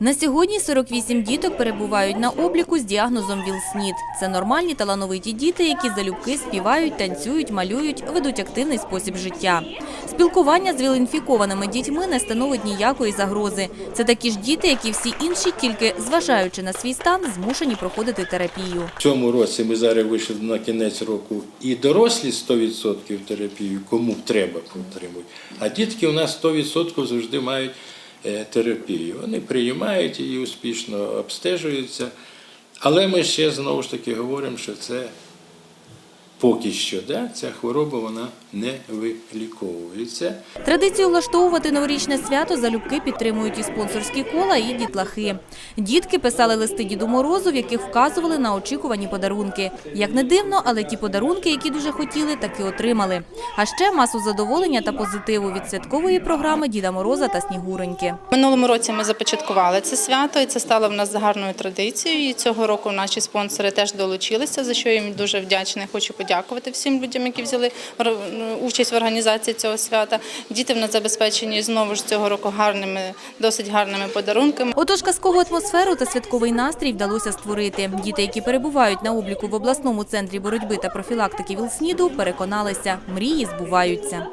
На сьогодні 48 діток перебувають на обліку з діагнозом ВІЛ-СНІД. Це нормальні талановиті діти, які залюбки співають, танцюють, малюють, ведуть активний спосіб життя. Спілкування з ВІЛ-інфікованими дітьми не становить ніякої загрози. Це такі ж діти, як і всі інші, тільки зважаючи на свій стан, змушені проходити терапію. В цьому році ми зараз вийшли на кінець року і дорослі 100% терапію, кому треба отримують. А дітки у нас 100% завжди мають терапію. Вони приймають її успішно, обстежуються. Але ми ще знову ж таки говоримо, що це поки що да, ця хвороба вона не виліковується. Традицію влаштовувати новорічне свято залюбки підтримують і спонсорські кола, і дітлахи. Дітки писали листи Діду Морозу, в яких вказували на очікувані подарунки. Як не дивно, але ті подарунки, які дуже хотіли, таки отримали. А ще масу задоволення та позитиву від святкової програми Діда Мороза та Снігуроньки. Минулому році ми започаткували це свято, і це стало в нас гарною традицією. І цього року наші спонсори теж долучилися, за що їм дуже вдячна. Хочу подякувати всім людям, які взяли участь в організації цього свята. Діти в нас забезпечені знову ж цього року гарними, досить гарними подарунками. Отож, казкову атмосферу та святковий настрій вдалося створити. Діти, які перебувають на обліку в обласному центрі боротьби та профілактики Вілсніду, переконалися – мрії збуваються.